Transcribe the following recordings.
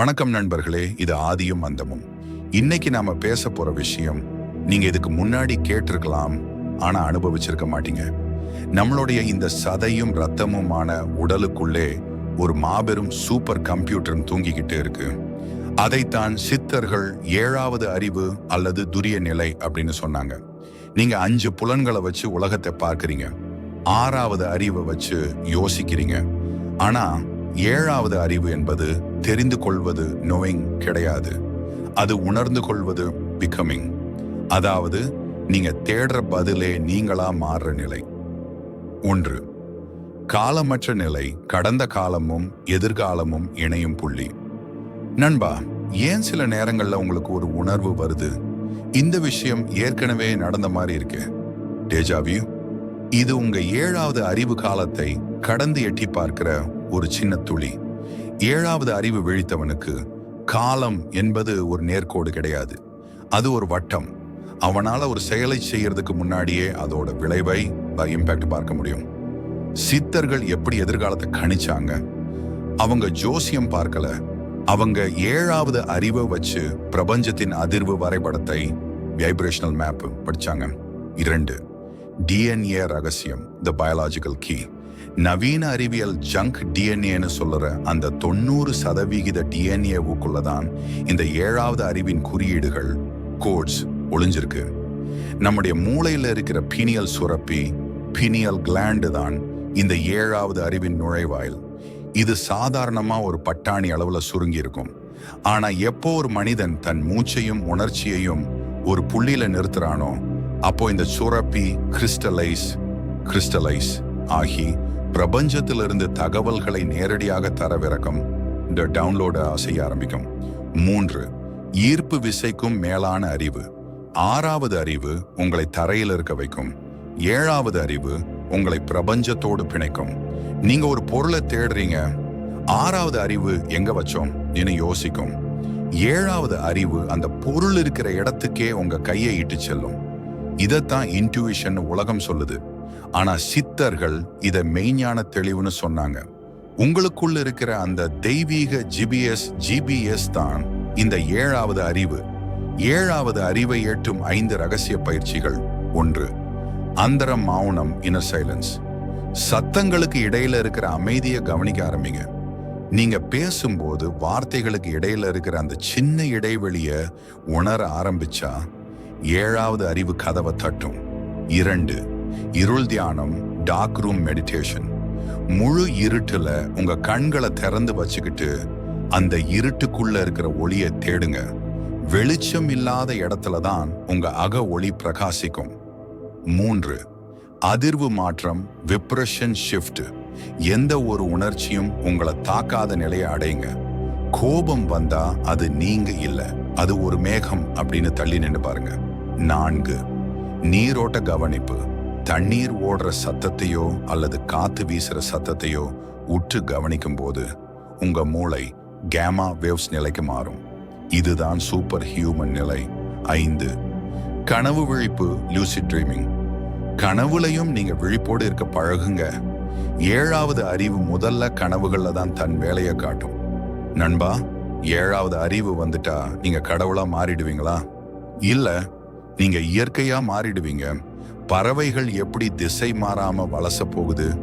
வணக்கம் நண்பர்களே இது ஆதியும் அந்தமும். இன்னைக்கு நாம பேச போற விஷயம் நீங்க இதுக்கு முன்னாடி கேட்டிருக்கலாம் ஆனா அனுபவிச்சிருக்க மாட்டீங்க. நம்மளுடைய இந்த சதையும் ரத்தமுமான உடலுக்குள்ளே ஒரு மாபெரும் சூப்பர் கம்ப்யூட்டர் தூங்கிக்கிட்டு இருக்கு. அதைத்தான் சித்தர்கள் ஏழாவது அறிவு அல்லது துரிய நிலை அப்படின்னு சொன்னாங்க. நீங்க அஞ்சு புலன்களை வச்சு உலகத்தை பார்க்குறீங்க. ஆறாவது அறிவை வச்சு யோசிக்கிறீங்க. ஆனா ஏழாவது அறிவு என்பது தெரிந்து கொள்வது நோயிங் கிடையாது. அது உணர்ந்து கொள்வது பிகமிங் அதாவது நீங்க தேடுற பதிலே நீங்களா மாறுற நிலை. ஒன்று காலமற்ற நிலை கடந்த காலமும் எதிர்காலமும் இணையும் புள்ளி. நண்பா ஏன் சில நேரங்களில் உங்களுக்கு ஒரு உணர்வு வருது? இந்த விஷயம் ஏற்கனவே நடந்த மாதிரி இருக்கு. டேஜாவியூ இது உங்க ஏழாவது அறிவு காலத்தை கடந்து எட்டி பார்க்கிற ஒரு சின்ன துளி. ஏழாவது அறிவு விழித்தவனுக்கு காலம் என்பது ஒரு நேர்கோடு கிடையாது. அது ஒரு வட்டம். அவனால் ஒரு செயலை செய்யறதுக்கு முன்னாடியே அதோட விளைவை இம்பேக்ட் பார்க்க முடியும். சித்தர்கள் எப்படி எதிர்காலத்தை கணிச்சாங்க? அவங்க ஜோசியம் பார்க்கல. அவங்க ஏழாவது அறிவை வச்சு பிரபஞ்சத்தின் அதிர்வு வரைபடத்தை வைப்ரேஷனல் மேப் படிச்சாங்க. இரண்டு டிஎன்ஏ ரகசியம் த பயாலாஜிக்கல் கீ நவீன அறிவியல் ஜங்க் டிஎன்ஏன்னு சொல்லுற அந்த தொண்ணூறு சதவிகித டிஎன்ஏவுக்குள்ள தான் இந்த ஏழாவது அறிவின் குறியீடுகள் கோட்ஸ் ஒளிஞ்சிருக்கு. நம்முடைய மூளையில இருக்கிற பீனியல் சுரப்பி பீனியல் கிளாண்டு தான் இந்த ஏழாவது அறிவின் நுழைவாயில். இது சாதாரணமா ஒரு பட்டாணி அளவுல சுருங்கி இருக்கும் ஆனா எப்போ ஒரு மனிதன் தன் மூச்சையும் உணர்ச்சியையும் ஒரு புள்ளியில நிறுத்துறானோ அப்போ இந்த சுரப்பி கிறிஸ்டலைஸ் கிறிஸ்டலைஸ் ஆகி பிரபஞ்சத்திலிருந்து தகவல்களை நேரடியாக தரவிறக்கம் இந்த டவுன்லோட செய்ய ஆரம்பிக்கும். மூன்று ஈர்ப்பு விசைக்கும் மேலான அறிவு. ஆறாவது அறிவு உங்களை தரையில் இருக்க வைக்கும். ஏழாவது அறிவு உங்களை பிரபஞ்சத்தோடு பிணைக்கும். நீங்க ஒரு பொருளை தேடுறீங்க. ஆறாவது அறிவு எங்க வச்சோம்? என யோசிக்கும். ஏழாவது அறிவு அந்த பொருள் இருக்கிற இடத்துக்கே உங்க கையை இட்டு செல்லும். இதைத்தான் இன்ட்யூஷன் உலகம் சொல்லுது. ஆனா சித்தர்கள் இதை மெய்ஞான தெளிவுன்னு சொன்னாங்க. உங்களுக்குள்ள இருக்கிற அந்த தெய்வீக ஜிபிஎஸ் ஜிபிஎஸ் தான் இந்த ஏழாவது அறிவு. ஏழாவது அறிவை ஏற்றும் ஐந்து ரகசிய பயிற்சிகள். ஒன்று அந்தரம் மௌனம் இன சைலன்ஸ் சத்தங்களுக்கு இடையில இருக்கிற அமைதியை கவனிக்க ஆரம்பிங்க. நீங்க பேசும்போது வார்த்தைகளுக்கு இடையில இருக்கிற அந்த சின்ன இடைவெளிய உணர ஆரம்பிச்சா ஏழாவது அறிவு கதவை தட்டும். இரண்டு இருள் தியானம் டார்க் ரூம் மெடிடேஷன் முழு இருட்டுல உங்க கண்களை திறந்து வச்சுக்கிட்டு அந்த இருட்டுக்குள்ள இருக்கிற ஒளியை தேடுங்க. வெளிச்சம் இல்லாத இடத்துல தான் உங்க அக ஒளி பிரகாசிக்கும். மூன்று அதிர்வு மாற்றம் விப்ரஷன் ஷிஃப்ட் எந்த ஒரு உணர்ச்சியும் உங்களை தாக்காத நிலையை அடையுங்க. கோபம் வந்தா அது நீங்க இல்ல அது ஒரு மேகம் அப்படின்னு தள்ளி நின்று பாருங்க. நான்கு நீரோட்ட கவனிப்பு. தண்ணீர் ஓடுற சத்தத்தையோ அல்லது காத்து வீசுற சத்தத்தையோ உற்று கவனிக்கும் போது உங்க மூளை கேமா வேவ்ஸ் நிலைக்கு மாறும். இதுதான் சூப்பர் ஹியூமன் நிலை. ஐந்து கனவு விழிப்பு லூசிட் ட்ரீமிங் கனவுலையும் நீங்க விழிப்போடு இருக்க பழகுங்க. ஏழாவது அறிவு முதல்ல கனவுகளில் தான் தன் வேலையை காட்டும். நண்பா ஏழாவது அறிவு வந்துட்டா நீங்க கடவுளா மாறிடுவீங்களா? இல்லை நீங்க இயற்கையா மாறிடுவீங்க. பறவைகள் எப்படி திசை மாறாம வலச போகுது?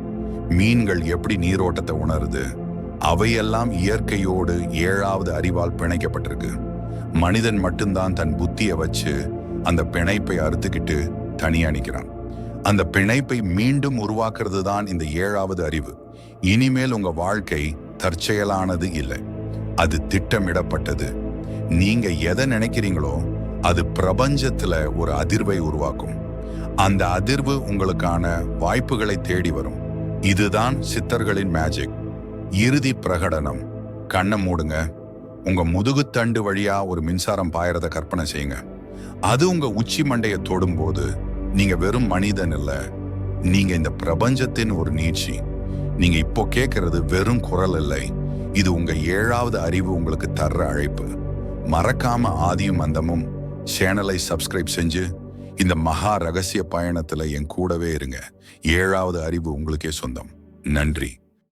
மீன்கள் எப்படி நீரோட்டத்தை உணருது? அவையெல்லாம் இயற்கையோடு ஏழாவது அறிவால் பிணைக்கப்பட்டிருக்கு. மனிதன் மட்டும்தான் தன் புத்தியை வச்சு அந்த பிணைப்பை அறுத்துக்கிட்டு தனியா நிற்கிறான் அந்த பிணைப்பை மீண்டும் உருவாக்குறது தான் இந்த ஏழாவது அறிவு. இனிமேல் உங்க வாழ்க்கை தற்செயலானது இல்லை. அது திட்டமிடப்பட்டது. நீங்க எதை நினைக்கிறீங்களோ அது பிரபஞ்சத்துல ஒரு அதிர்வை உருவாக்கும். அந்த அதிர்வு உங்களுக்கான வாய்ப்புகளை தேடி வரும். இதுதான் சித்தர்களின் மேஜிக் இறுதி பிரகடனம். கண்ணை மூடுங்க. உங்க முதுகுத்தண்டு வழியா ஒரு மின்சாரம் பாயறத கற்பனை செய்யுங்க. அது உங்க உச்சி மண்டையை தொடும்போது நீங்க வெறும் மனிதன் இல்லை. நீங்க இந்த பிரபஞ்சத்தின் ஒரு நீட்சி. நீங்க இப்போ கேட்கறது வெறும் குரல் இல்லை. இது உங்க ஏழாவது அறிவு உங்களுக்கு தர்ற அழைப்பு. மறக்காம ஆதியும் அந்தமும் சேனலை சப்ஸ்கிரைப் செஞ்சு இந்த மகா ரகசிய பயணத்தில் என் கூடவே இருங்க. ஏழாவது அறிவு உங்களுக்கே சொந்தம். நன்றி.